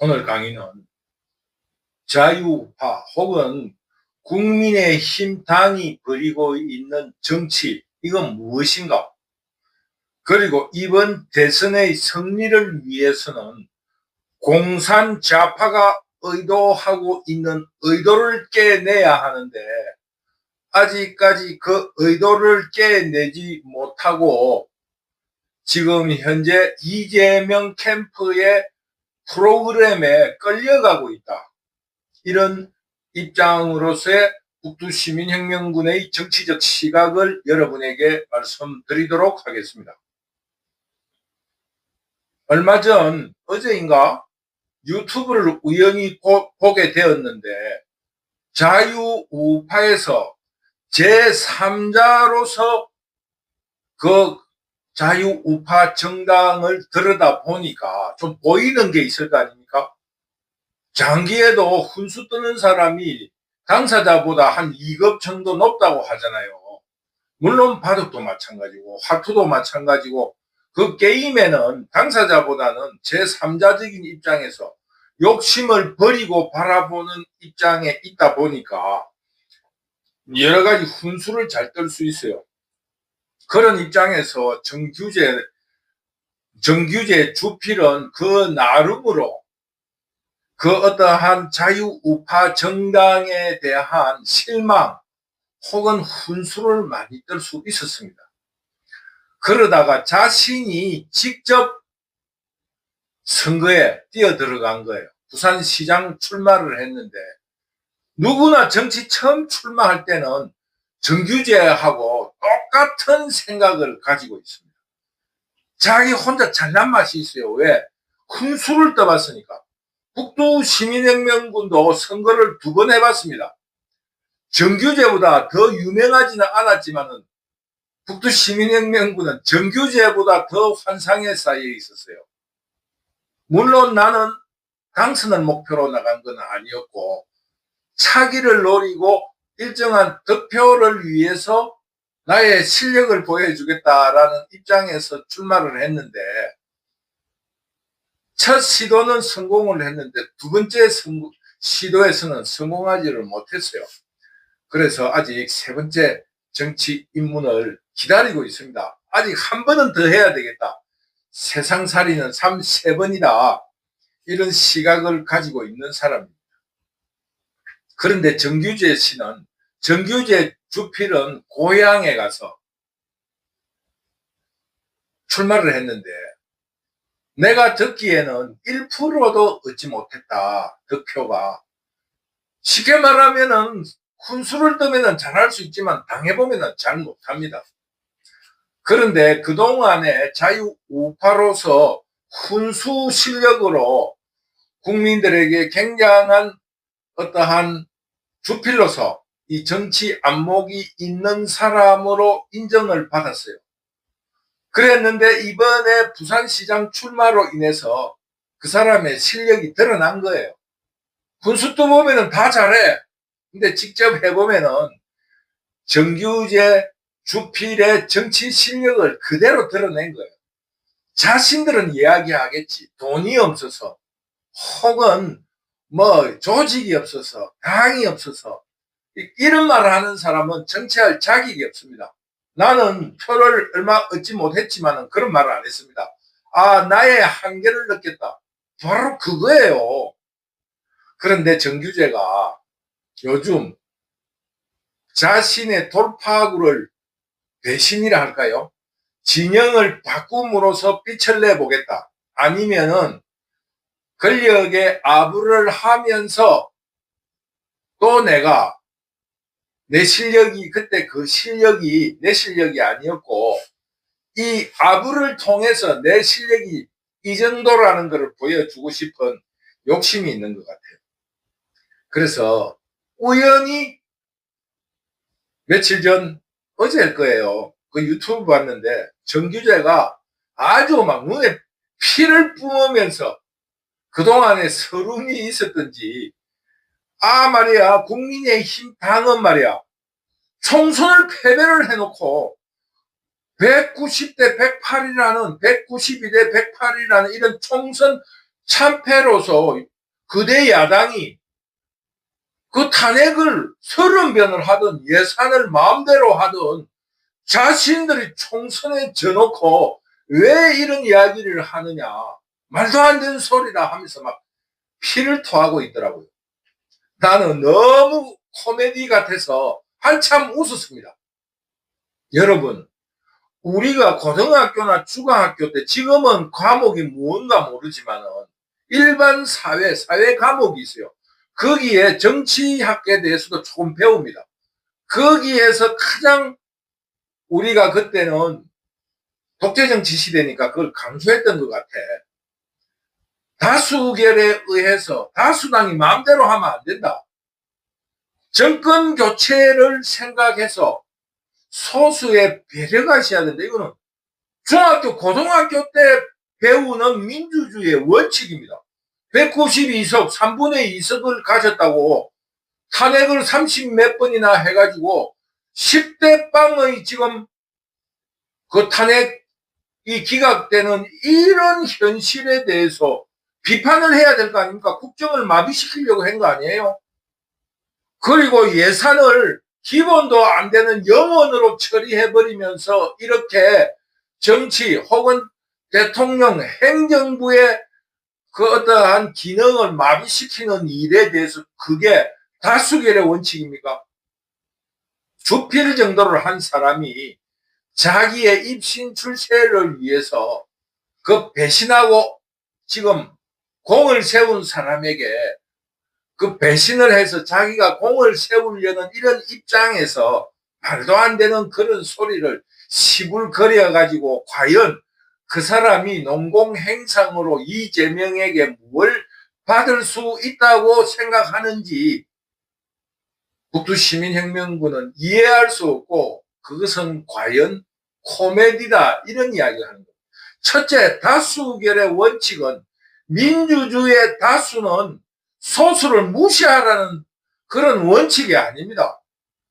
오늘 강의는 자유파 혹은 국민의힘 당이 벌이고 있는 정치 이건 무엇인가? 그리고 이번 대선의 승리를 위해서는 공산 좌파가 의도하고 있는 의도를 깨내야 하는데 아직까지 그 의도를 깨내지 못하고 지금 현재 이재명 캠프의 프로그램에 끌려가고 있다. 이런 입장으로서의 북두 시민혁명군의 정치적 시각을 여러분에게 말씀드리도록 하겠습니다. 얼마 전 어제인가 유튜브를 우연히 보, 보게 되었는데 자유우파에서 제3자로서 그 자유 우파 정당을 들여다 보니까 좀 보이는 게 있을 거 아닙니까? 장기에도 훈수 뜨는 사람이 당사자보다 한 2급 정도 높다고 하잖아요. 물론 바둑도 마찬가지고 화투도 마찬가지고 그 게임에는 당사자보다는 제3자적인 입장에서 욕심을 버리고 바라보는 입장에 있다 보니까 여러 가지 훈수를 잘 떨 수 있어요. 그런 입장에서 정규제, 정규제 주필은 그 나름으로 그 어떠한 자유우파 정당에 대한 실망 혹은 훈수를 많이 떨수 있었습니다. 그러다가 자신이 직접 선거에 뛰어 들어간 거예요. 부산시장 출마를 했는데 누구나 정치 처음 출마할 때는 정규제하고 똑같은 생각을 가지고 있습니다. 자기 혼자 잘난 맛이 있어요. 왜? 큰 수를 떠봤으니까. 북두 시민혁명군도 선거를 두 번 해봤습니다. 정규제보다 더 유명하지는 않았지만은 북두 시민혁명군은 정규제보다 더 환상에 쌓여 있었어요. 물론 나는 당선을 목표로 나간 건 아니었고 차기를 노리고 일정한 득표를 위해서 나의 실력을 보여주겠다라는 입장에서 출마를 했는데 첫 시도는 성공을 했는데 두 번째 성공, 시도에서는 성공하지를 못했어요. 그래서 아직 세 번째 정치 입문을 기다리고 있습니다. 아직 한 번은 더 해야 되겠다. 세상살이는 3, 세 번이다. 이런 시각을 가지고 있는 사람입니다. 그런데 정규재 씨는 정규재 주필은 고향에 가서 출마를 했는데 내가 듣기에는 1%도 얻지 못했다. 득표가. 쉽게 말하면은 훈수를 뜨면은 잘할 수 있지만 당해보면은 잘 못합니다. 그런데 그동안에 자유우파로서 훈수 실력으로 국민들에게 굉장한 어떠한 주필로서 이 정치 안목이 있는 사람으로 인정을 받았어요. 그랬는데 이번에 부산시장 출마로 인해서 그 사람의 실력이 드러난 거예요. 군수도 보면은 다 잘해. 근데 직접 해보면은 정규제 주필의 정치 실력을 그대로 드러낸 거예요. 자신들은 이야기하겠지. 돈이 없어서 혹은 뭐 조직이 없어서 당이 없어서 이런 말을 하는 사람은 정치할 자격이 없습니다. 나는 표를 얼마 얻지 못했지만 그런 말을 안 했습니다. 아 나의 한계를 느꼈다. 바로 그거예요. 그런데 정규제가 요즘 자신의 돌파구를 배신이라 할까요? 진영을 바꿈으로써 빛을 내보겠다. 아니면은 권력에 아부를 하면서 또 내가 내 실력이 그때 그 실력이 내 실력이 아니었고 이 아부를 통해서 내 실력이 이 정도라는 것을 보여주고 싶은 욕심이 있는 것 같아요. 그래서 우연히 며칠 전 어제일 거예요. 그 유튜브 봤는데 정규제가 아주 막 눈에 피를 뿜으면서 그동안에 서름이 있었던지 아 말이야 국민의힘 당은 말이야 총선을 패배를 해놓고 190대 108이라는 192대 108이라는 이런 총선 참패로서 그대 야당이 그 탄핵을 서른 변을 하든 예산을 마음대로 하든 자신들이 총선에 져놓고 왜 이런 이야기를 하느냐 말도 안 되는 소리다 하면서 막 피를 토하고 있더라고요. 나는 너무 코미디 같아서 한참 웃었습니다. 여러분, 우리가 고등학교나 중학교 때 지금은 과목이 무언가 모르지만은 일반 사회, 사회 과목이 있어요. 거기에 정치학에 대해서도 조금 배웁니다. 거기에서 가장 우리가 그때는 독재정치 시대니까 그걸 강조했던 것 같아. 다수결에 의해서 다수당이 마음대로 하면 안 된다. 정권 교체를 생각해서 소수의 배려가 있어야 된다. 이거는 중학교, 고등학교 때 배우는 민주주의의 원칙입니다. 192석, 3분의 2석을 가졌다고 탄핵을 30 몇 번이나 해가지고 10대 빵의 지금 그 탄핵이 기각되는 이런 현실에 대해서 비판을 해야 될 거 아닙니까? 국정을 마비시키려고 한 거 아니에요? 그리고 예산을 기본도 안 되는 영원으로 처리해버리면서 이렇게 정치 혹은 대통령 행정부의 그 어떠한 기능을 마비시키는 일에 대해서 그게 다수결의 원칙입니까? 주필 정도를 한 사람이 자기의 입신 출세를 위해서 그 배신하고 지금 공을 세운 사람에게 그 배신을 해서 자기가 공을 세우려는 이런 입장에서 말도 안 되는 그런 소리를 시불거려 가지고 과연 그 사람이 농공행상으로 이재명에게 뭘 받을 수 있다고 생각하는지 국토시민혁명군은 이해할 수 없고 그것은 과연 코미디다 이런 이야기를 하는 겁니다. 첫째 다수결의 원칙은 민주주의의 다수는 소수를 무시하라는 그런 원칙이 아닙니다.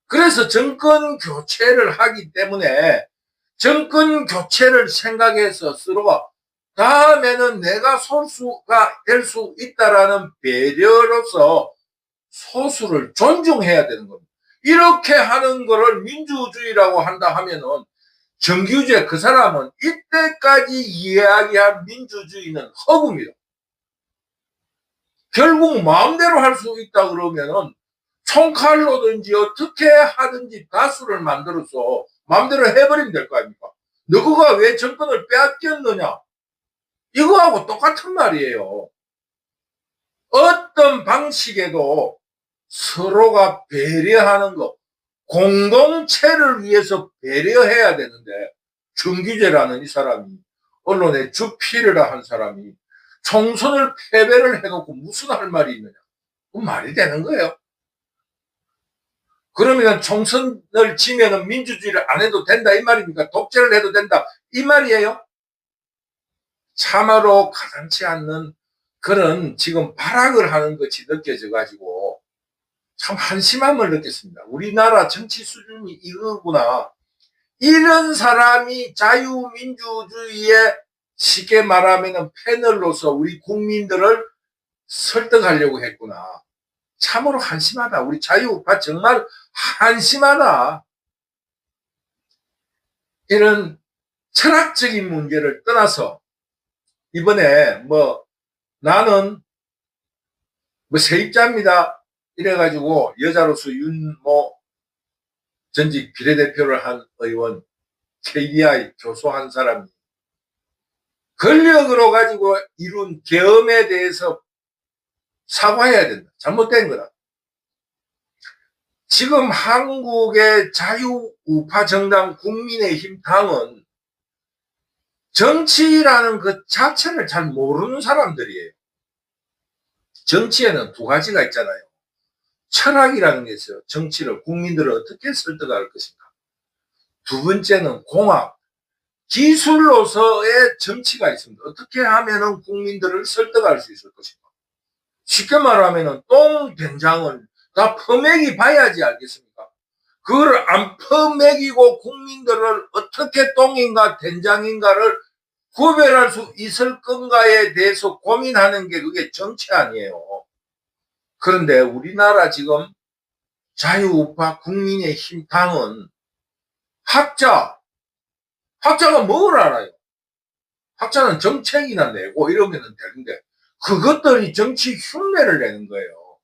그래서 정권 교체를 하기 때문에 정권 교체를 생각해서 스스로가 다음에는 내가 소수가 될 수 있다라는 배려로서 소수를 존중해야 되는 겁니다. 이렇게 하는 거를 민주주의라고 한다 하면은 정규제 그 사람은 이때까지 이야기한 민주주의는 허구입니다. 결국 마음대로 할 수 있다 그러면은 총칼로든지 어떻게 하든지 다수를 만들어서 마음대로 해버리면 될 거 아닙니까? 너가 왜 정권을 빼앗겼느냐? 이거하고 똑같은 말이에요. 어떤 방식에도 서로가 배려하는 것, 공동체를 위해서 배려해야 되는데, 정기재라는 이 사람이, 언론의 주필이라 한 사람이, 총선을 패배를 해놓고 무슨 할 말이 있느냐? 그 말이 되는 거예요. 그러면 총선을 지면은 민주주의를 안 해도 된다 이 말입니까? 독재를 해도 된다 이 말이에요? 참으로 가당치 않는 그런 지금 발악을 하는 것이 느껴져 가지고 참 한심함을 느꼈습니다. 우리나라 정치 수준이 이거구나. 이런 사람이 자유민주주의에 쉽게 말하면 패널로서 우리 국민들을 설득하려고 했구나. 참으로 한심하다. 우리 자유우파 정말 한심하다. 이런 철학적인 문제를 떠나서 이번에 뭐 나는 뭐 세입자입니다. 이래가지고 여자로서 윤모 전직 비례대표를 한 의원 KDI 교수 한 사람이 권력으로 가지고 이룬 계엄에 대해서 사과해야 된다. 잘못된 거다. 지금 한국의 자유우파 정당 국민의힘 당은 정치라는 그 자체를 잘 모르는 사람들이에요. 정치에는 두 가지가 있잖아요. 철학이라는 게 있어요. 정치를 국민들을 어떻게 설득할 것인가. 두 번째는 공학, 기술로서의 정치가 있습니다. 어떻게 하면은 국민들을 설득할 수 있을 것인가. 쉽게 말하면은 똥 된장을 다 퍼먹이 봐야지 알겠습니까? 그걸 안 퍼먹이고 국민들을 어떻게 똥인가 된장인가를 구별할 수 있을 건가에 대해서 고민하는 게 그게 정치 아니에요. 그런데 우리나라 지금 자유우파 국민의힘 당은 학자, 학자가 뭘 알아요? 학자는 정책이나 내고 이러면 되는데 그것들이 정치 흉내를 내는 거예요.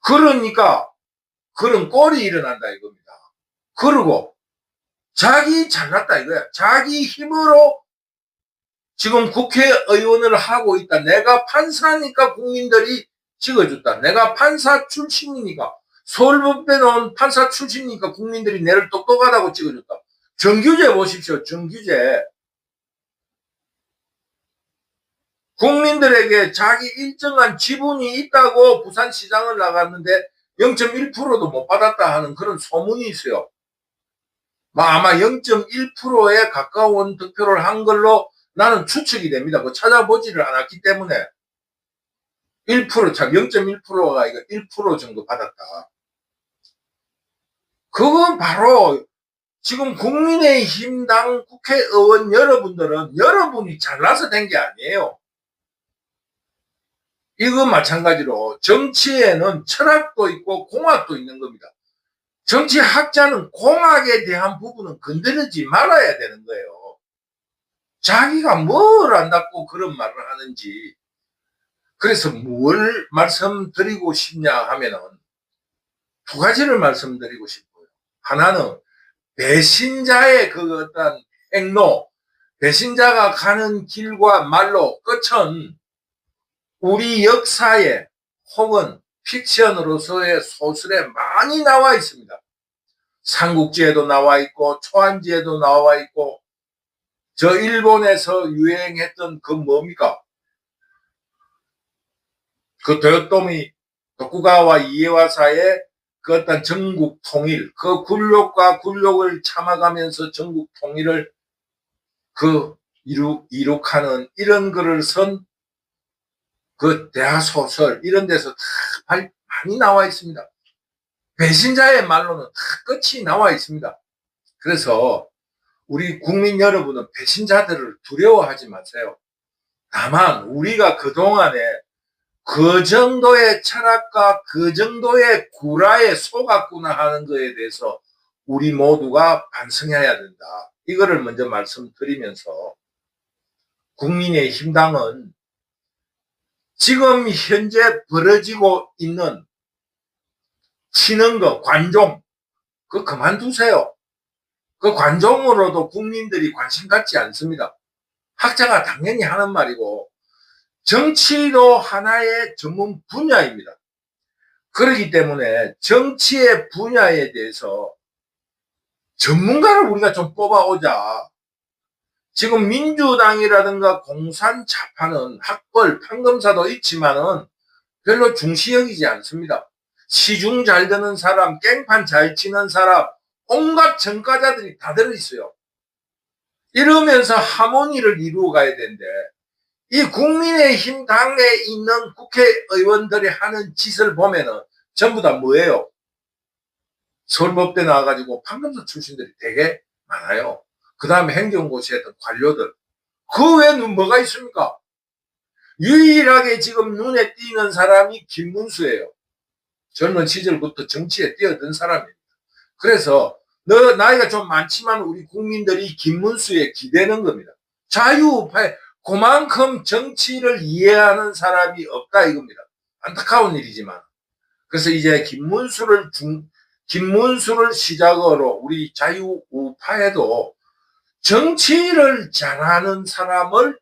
그러니까 그런 꼴이 일어난다 이겁니다. 그리고 자기 잘났다 이거야. 자기 힘으로 지금 국회의원을 하고 있다. 내가 판사니까 국민들이 찍어줬다. 내가 판사 출신이니까 서울법대 나온 판사 출신이니까 국민들이 내를 똑똑하다고 찍어줬다. 정규제 보십시오. 정규제. 국민들에게 자기 일정한 지분이 있다고 부산시장을 나갔는데 0.1%도 못 받았다 하는 그런 소문이 있어요. 뭐 아마 0.1%에 가까운 득표를 한 걸로 나는 추측이 됩니다. 그 찾아보지를 않았기 때문에 1%, 참 0.1%가 이거 1% 정도 받았다. 그건 바로 지금 국민의힘당 국회의원 여러분들은 여러분이 잘나서 된 게 아니에요. 이거 마찬가지로 정치에는 철학도 있고 공학도 있는 겁니다. 정치학자는 공학에 대한 부분은 건드리지 말아야 되는 거예요. 자기가 뭘 안다고 그런 말을 하는지. 그래서 뭘 말씀드리고 싶냐 하면은 두 가지를 말씀드리고 싶어요. 하나는 배신자의 그 어떤 행로, 배신자가 가는 길과 말로 끝은 우리 역사에 혹은 픽션으로서의 소설에 많이 나와 있습니다. 삼국지에도 나와 있고 초안지에도 나와 있고 저 일본에서 유행했던 그 뭡니까? 그 도요토미 도쿠가와 이에와사의 그 어떤 전국 통일, 그 굴욕과 굴욕을 참아가면서 전국 통일을 그 이룩, 이룩하는 이런 글을 쓴그 대하소설 이런 데서 다 많이 나와 있습니다. 배신자의 말로는 다 끝이 나와 있습니다. 그래서 우리 국민 여러분은 배신자들을 두려워하지 마세요. 다만 우리가 그동안에 그 정도의 철학과 그 정도의 구라에 속았구나 하는 것에 대해서 우리 모두가 반성해야 된다. 이거를 먼저 말씀드리면서 국민의 힘당은 지금 현재 벌어지고 있는 치는 거, 관종, 그 그만두세요. 그 관종으로도 국민들이 관심 갖지 않습니다. 학자가 당연히 하는 말이고, 정치도 하나의 전문 분야입니다. 그렇기 때문에 정치의 분야에 대해서 전문가를 우리가 좀 뽑아오자. 지금 민주당이라든가 공산자파는 학벌, 판검사도 있지만은 별로 중시 여기지 않습니다. 시중 잘 드는 사람, 깽판 잘 치는 사람, 온갖 전과자들이 다 들어있어요. 이러면서 하모니를 이루어 가야 되는데, 이 국민의힘 당에 있는 국회의원들이 하는 짓을 보면은 전부 다 뭐예요? 서울법대 나와가지고 판검사 출신들이 되게 많아요. 그 다음에 행정고시에 했던 관료들. 그 외에는 뭐가 있습니까? 유일하게 지금 눈에 띄는 사람이 김문수예요. 젊은 시절부터 정치에 뛰어든 사람입니다. 그래서 너 나이가 좀 많지만 우리 국민들이 김문수에 기대는 겁니다. 자유우파에 그만큼 정치를 이해하는 사람이 없다 이겁니다. 안타까운 일이지만. 그래서 이제 김문수를 중, 김문수를 시작으로 우리 자유우파에도 정치를 잘하는 사람을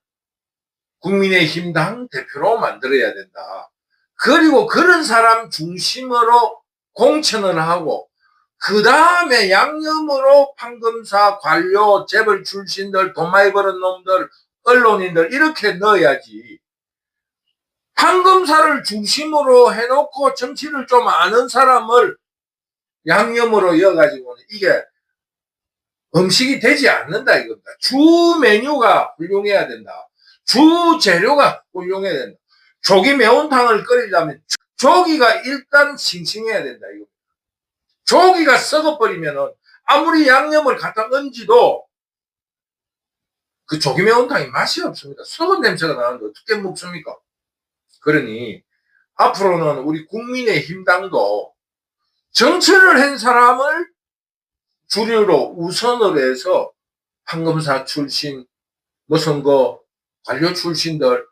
국민의힘당 대표로 만들어야 된다. 그리고 그런 사람 중심으로 공천을 하고 그 다음에 양념으로 판검사, 관료, 재벌 출신들, 돈 많이 버는 놈들, 언론인들 이렇게 넣어야지. 판검사를 중심으로 해놓고 정치를 좀 아는 사람을 양념으로 이어가지고는 이게 음식이 되지 않는다 이겁니다. 주 메뉴가 훌륭해야 된다. 주 재료가 훌륭해야 된다. 조기 매운탕을 끓이려면 조기가 일단 싱싱해야 된다 이겁니다. 조기가 썩어버리면은 아무리 양념을 갖다 얹어도 그 조기 매운탕이 맛이 없습니다. 썩은 냄새가 나는데 어떻게 먹습니까? 그러니 앞으로는 우리 국민의 힘당도 정치를 한 사람을 주류로 우선으로 해서 판검사 출신, 뭐 선거 관료 출신들,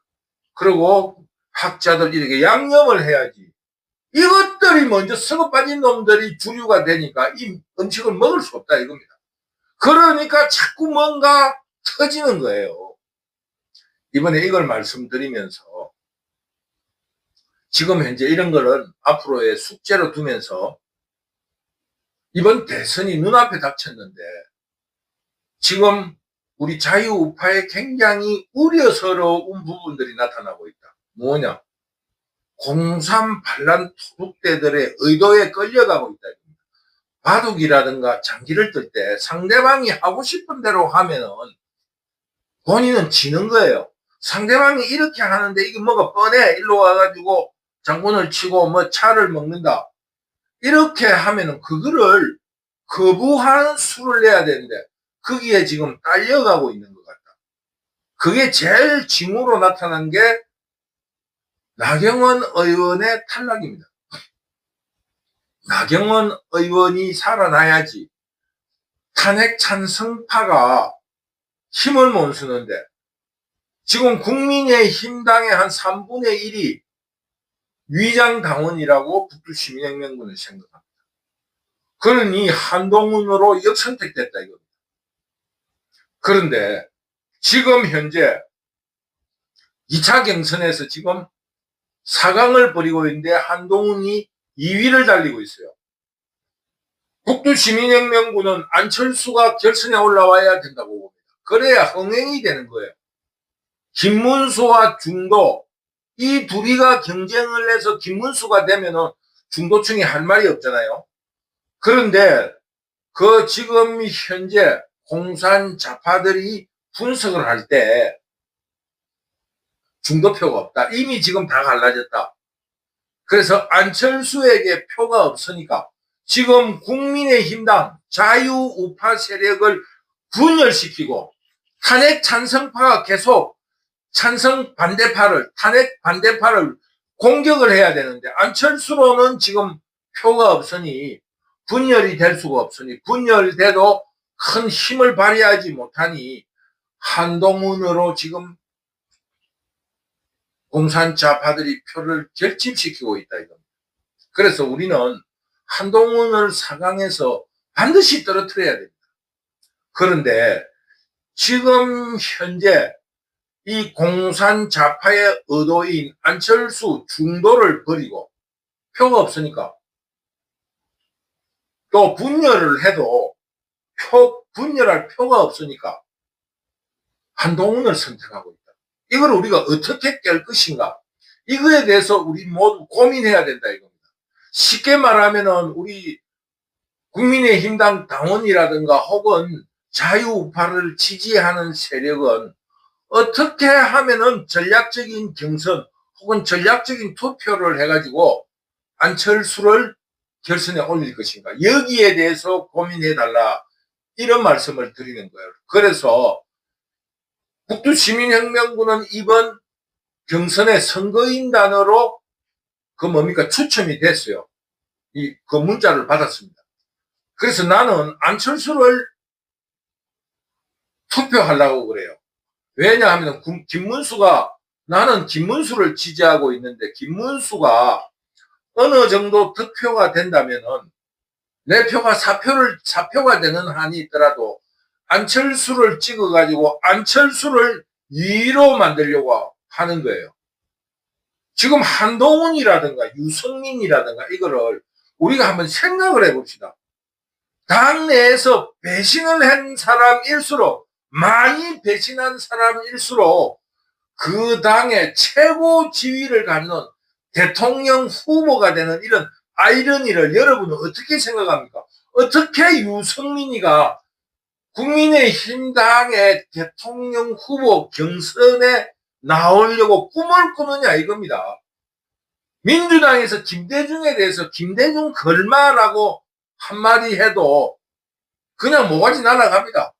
그리고 학자들 이렇게 양념을 해야지. 이것들이 먼저 썩어 빠진 놈들이 주류가 되니까 이 음식을 먹을 수 없다 이겁니다. 그러니까 자꾸 뭔가 터지는 거예요. 이번에 이걸 말씀드리면서 지금 현재 이런 거는 앞으로의 숙제로 두면서 이번 대선이 눈앞에 닥쳤는데 지금 우리 자유우파에 굉장히 우려스러운 부분들이 나타나고 있다. 뭐냐? 공산 반란 토둑대들의 의도에 끌려가고 있다. 바둑이라든가 장기를 뜰 때 상대방이 하고 싶은 대로 하면은 본인은 지는 거예요. 상대방이 이렇게 하는데 이게 뭐가 뻔해. 일로 와가지고 장군을 치고 뭐 차를 먹는다. 이렇게 하면은 그거를 거부하는 수를 내야 되는데 거기에 지금 딸려가고 있는 것 같다. 그게 제일 징후로 나타난 게 나경원 의원의 탈락입니다. 나경원 의원이 살아나야지 탄핵 찬성파가 힘을 못 쓰는데 지금 국민의힘당의 한 3분의 1이 위장 당원이라고 북두시민혁명군을 생각합니다. 그러니 한동훈으로 역선택됐다 이겁니다. 그런데 지금 현재 2차 경선에서 지금 4강을 벌이고 있는데 한동훈이 2위를 달리고 있어요. 북두시민혁명군은 안철수가 결선에 올라와야 된다고 봅니다. 그래야 흥행이 되는 거예요. 김문수와 중도 이 둘이가 경쟁을 해서 김문수가 되면은 중도층이 할 말이 없잖아요. 그런데 그 지금 현재 공산 좌파들이 분석을 할 때 중도표가 없다. 이미 지금 다 갈라졌다. 그래서 안철수에게 표가 없으니까 지금 국민의힘당 자유우파 세력을 분열시키고 탄핵 찬성파가 계속 찬성 반대파를 탄핵 반대파를 공격을 해야 되는데 안철수로는 지금 표가 없으니 분열이 될 수가 없으니 분열돼도 큰 힘을 발휘하지 못하니 한동훈으로 지금 공산좌파들이 표를 결집시키고 있다 이겁니다. 그래서 우리는 한동훈을 사강에서 반드시 떨어뜨려야 됩니다. 그런데 지금 현재 이 공산 좌파의 의도인 안철수 중도를 버리고 표가 없으니까 또 분열을 해도 표, 분열할 표가 없으니까 한동훈을 선택하고 있다. 이걸 우리가 어떻게 깰 것인가? 이거에 대해서 우리 모두 고민해야 된다 이겁니다. 쉽게 말하면은 우리 국민의힘당 당원이라든가 혹은 자유우파를 지지하는 세력은 어떻게 하면은 전략적인 경선 혹은 전략적인 투표를 해가지고 안철수를 결선에 올릴 것인가 여기에 대해서 고민해 달라 이런 말씀을 드리는 거예요. 그래서 북두시민혁명군은 이번 경선의 선거인단으로 그 뭡니까 추첨이 됐어요. 이 그 문자를 받았습니다. 그래서 나는 안철수를 투표하려고 그래요. 왜냐하면 김문수가 나는 김문수를 지지하고 있는데 김문수가 어느 정도 득표가 된다면은 내 표가 사표를 사표가 되는 한이 있더라도 안철수를 찍어 가지고 안철수를 2위로 만들려고 하는 거예요. 지금 한동훈이라든가 유승민이라든가 이거를 우리가 한번 생각을 해봅시다. 당내에서 배신을 한 사람일수록 많이 배신한 사람일수록 그 당의 최고 지위를 갖는 대통령 후보가 되는 이런 아이러니를 여러분은 어떻게 생각합니까? 어떻게 유승민이가 국민의힘 당의 대통령 후보 경선에 나오려고 꿈을 꾸느냐 이겁니다. 민주당에서 김대중에 대해서 김대중 걸마라고 한마디 해도 그냥 모가지 날아갑니다.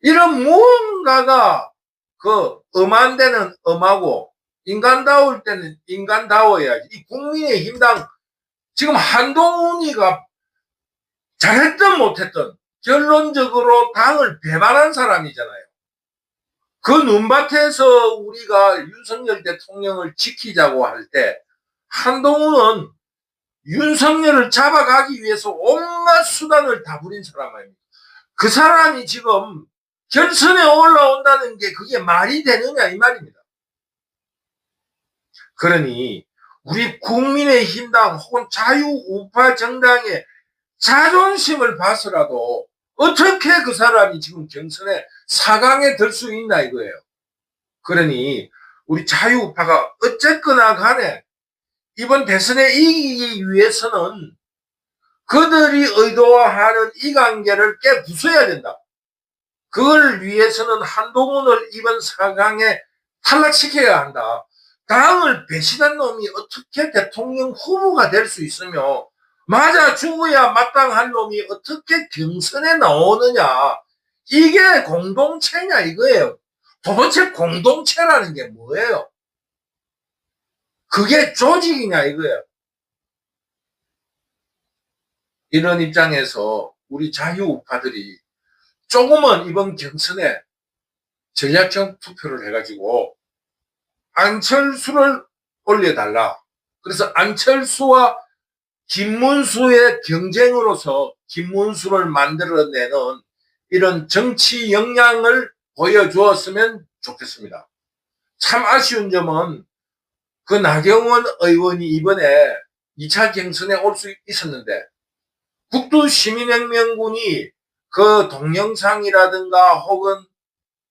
이런 무언가가 그 엄한 데는 엄하고 인간다울 때는 인간다워야지. 이 국민의 힘당 지금 한동훈이가 잘했든 못했든 결론적으로 당을 배반한 사람이잖아요. 그 눈밭에서 우리가 윤석열 대통령을 지키자고 할 때 한동훈은 윤석열을 잡아가기 위해서 온갖 수단을 다 부린 사람 아닙니까? 그 사람이 지금 결선에 올라온다는 게 그게 말이 되느냐 이 말입니다. 그러니 우리 국민의힘당 혹은 자유우파 정당의 자존심을 봐서라도 어떻게 그 사람이 지금 경선에 4강에 들 수 있나 이거예요. 그러니 우리 자유우파가 어쨌거나 간에 이번 대선에 이기기 위해서는 그들이 의도하는 이 관계를 깨 부숴야 된다. 그걸 위해서는 한동훈을 이번 4강에 탈락시켜야 한다. 당을 배신한 놈이 어떻게 대통령 후보가 될 수 있으며 맞아 죽어야 마땅한 놈이 어떻게 경선에 나오느냐 이게 공동체냐 이거예요. 도대체 공동체라는 게 뭐예요? 그게 조직이냐 이거예요. 이런 입장에서 우리 자유우파들이 조금은 이번 경선에 전략적 투표를 해가지고 안철수를 올려달라. 그래서 안철수와 김문수의 경쟁으로서 김문수를 만들어내는 이런 정치 역량을 보여주었으면 좋겠습니다. 참 아쉬운 점은 그 나경원 의원이 이번에 2차 경선에 올 수 있었는데 국도 시민혁명군이 그 동영상이라든가 혹은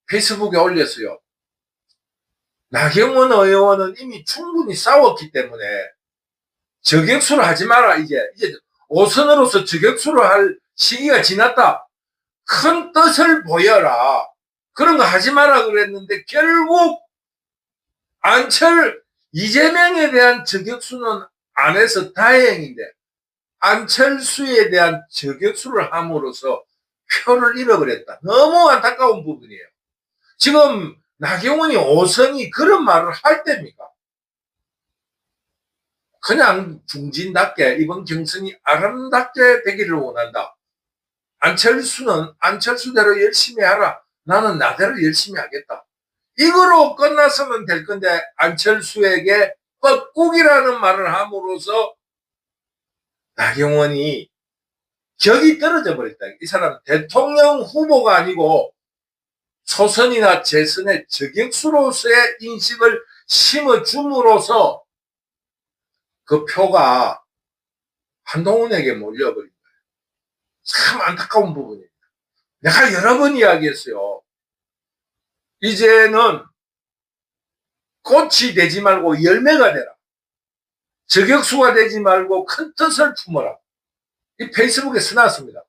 페이스북에 올렸어요. 나경원 의원은 이미 충분히 싸웠기 때문에 저격수를 하지 마라 이제 이제 오선으로서 저격수를 할 시기가 지났다. 큰 뜻을 보여라. 그런 거 하지 마라 그랬는데 결국 안철 이재명에 대한 저격수는 안 해서 다행인데 안철수에 대한 저격수를 함으로써 표를 잃어버렸다. 너무 안타까운 부분이에요. 지금 나경원이 오선이 그런 말을 할 때입니까? 그냥 중진답게 이번 경선이 아름답게 되기를 원한다. 안철수는 안철수대로 열심히 하라. 나는 나대로 열심히 하겠다. 이거로 끝났으면 될 건데 안철수에게 뻐꾹이라는 말을 함으로써 나경원이 격이 떨어져 버렸다. 이 사람 대통령 후보가 아니고 초선이나 재선의 저격수로서의 인식을 심어줌으로써 그 표가 한동훈에게 몰려버린 거예요. 참 안타까운 부분입니다. 내가 여러 번 이야기했어요. 이제는 꽃이 되지 말고 열매가 되라. 저격수가 되지 말고 큰 뜻을 품어라. 이 페이스북에 써놨습니다.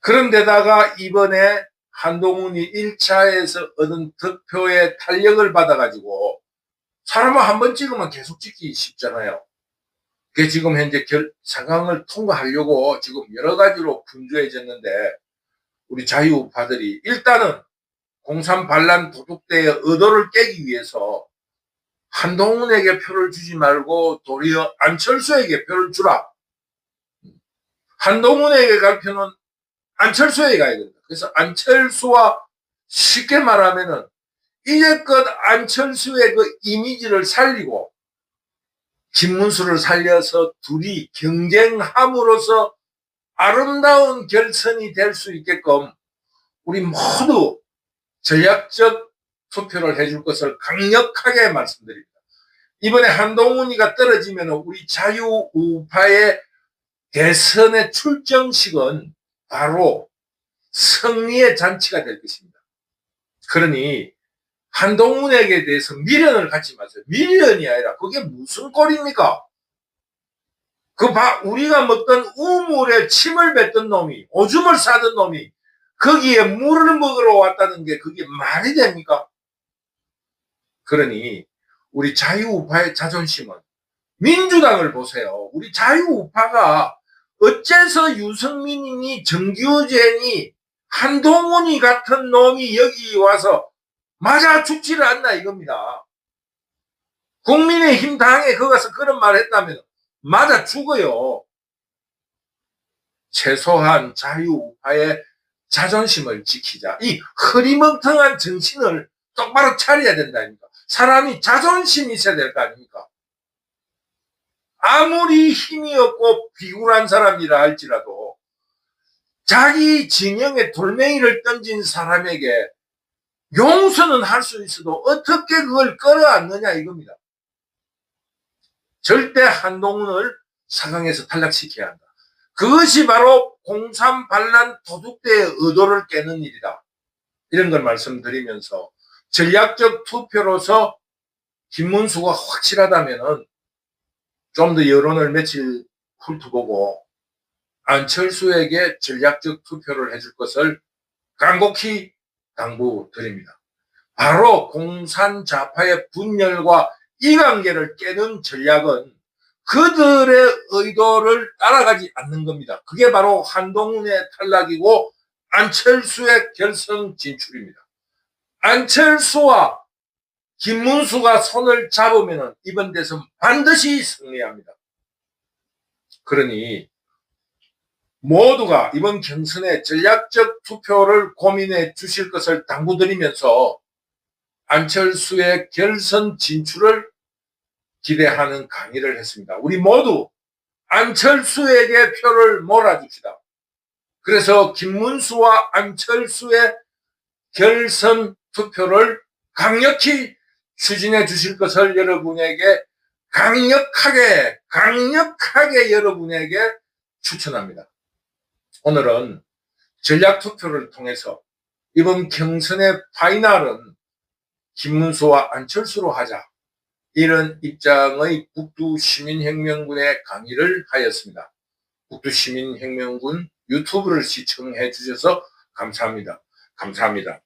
그런데다가 이번에 한동훈이 1차에서 얻은 득표의 탄력을 받아가지고 사람을 한 번 찍으면 계속 찍기 쉽잖아요. 그게 지금 현재 결, 상황을 통과하려고 지금 여러 가지로 분주해졌는데 우리 자유우파들이 일단은 공산 반란 도둑대의 의도를 깨기 위해서 한동훈에게 표를 주지 말고 도리어 안철수에게 표를 주라. 한동훈에게 갈 표는 안철수에게 가야 된다. 그래서 안철수와 쉽게 말하면은 이제껏 안철수의 그 이미지를 살리고 김문수를 살려서 둘이 경쟁함으로써 아름다운 결선이 될 수 있게끔 우리 모두 전략적 투표를 해줄 것을 강력하게 말씀드립니다. 이번에 한동훈이가 떨어지면 우리 자유우파의 대선의 출정식은 바로 승리의 잔치가 될 것입니다. 그러니 한동훈에게 대해서 미련을 갖지 마세요. 미련이 아니라 그게 무슨 꼴입니까? 그 바, 우리가 먹던 우물에 침을 뱉던 놈이 오줌을 싸던 놈이 거기에 물을 먹으러 왔다는 게 그게 말이 됩니까? 그러니 우리 자유우파의 자존심은 민주당을 보세요. 우리 자유우파가 어째서 유승민이 정규젠이 한동훈이 같은 놈이 여기 와서 맞아 죽지를 않나 이겁니다. 국민의힘 당에 거기서 그런 말 했다면 맞아 죽어요. 최소한 자유우파의 자존심을 지키자. 이 흐리멍텅한 정신을 똑바로 차려야 된다니까. 사람이 자존심이 있어야 될 거 아닙니까? 아무리 힘이 없고 비굴한 사람이라 할지라도 자기 진영에 돌멩이를 던진 사람에게 용서는 할 수 있어도 어떻게 그걸 끌어안느냐 이겁니다. 절대 한동훈을 사강에서 탈락시켜야 한다. 그것이 바로 공산 반란 도둑대의 의도를 깨는 일이다. 이런 걸 말씀드리면서 전략적 투표로서 김문수가 확실하다면은 좀 더 여론을 며칠 훑어보고 안철수에게 전략적 투표를 해줄 것을 간곡히 당부드립니다. 바로 공산 좌파의 분열과 이 관계를 깨는 전략은 그들의 의도를 따라가지 않는 겁니다. 그게 바로 한동훈의 탈락이고 안철수의 결선 진출입니다. 안철수와 김문수가 손을 잡으면 이번 대선 반드시 승리합니다. 그러니 모두가 이번 경선에 전략적 투표를 고민해 주실 것을 당부드리면서 안철수의 결선 진출을 기대하는 강의를 했습니다. 우리 모두 안철수에게 표를 몰아줍시다. 그래서 김문수와 안철수의 결선 투표를 강력히 추진해 주실 것을 여러분에게 강력하게, 강력하게 여러분에게 추천합니다. 오늘은 전략 투표를 통해서 이번 경선의 파이널은 김문수와 안철수로 하자. 이런 입장의 북두시민혁명군의 강의를 하였습니다. 북두시민혁명군 유튜브를 시청해 주셔서 감사합니다. 감사합니다.